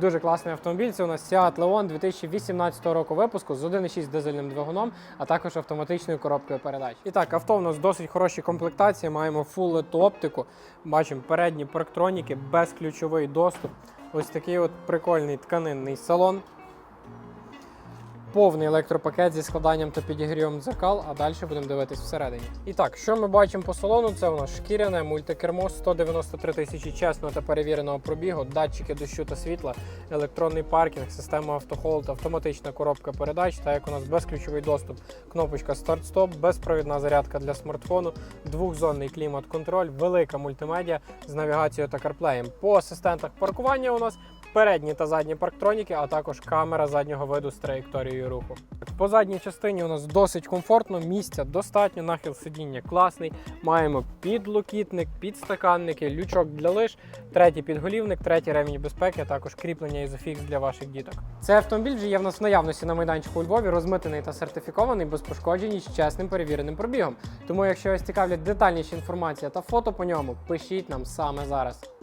Дуже класний автомобіль. Це у нас Seat Leon 2018 року випуску з 1,6 дизельним двигуном, а також автоматичною коробкою передач. І так, авто у нас досить хороші комплектації. Маємо фул оптику. Бачимо передні парктроніки, безключовий доступ. Ось такий от прикольний тканинний салон. Повний електропакет зі складанням та підігрівом дзеркал, а далі будемо дивитись всередині. І так, що ми бачимо по салону? Це у нас шкіряне мультикермо 193 тисячі чесного та перевіреного пробігу, датчики дощу та світла, електронний паркінг, система автохолд, автоматична коробка передач, та як у нас безключовий доступ, кнопочка старт-стоп, безпровідна зарядка для смартфону, двохзонний клімат-контроль, велика мультимедіа з навігацією та карплеєм. По асистентах паркування у нас передні та задні парктроніки, а також камера заднього виду з траєкторією руху. По задній частині у нас досить комфортно, місця достатньо, нахил сидіння класний. Маємо підлокітник, підстаканники, лючок для лиж, третій підголівник, третій ремінь безпеки, а також кріплення ізофікс для ваших діток. Цей автомобіль вже є в нас в наявності на майданчику у Львові, розмитений та сертифікований без пошкоджень з чесним перевіреним пробігом. Тому, якщо вас цікавлять детальніші інформація та фото по ньому, пишіть нам саме зараз.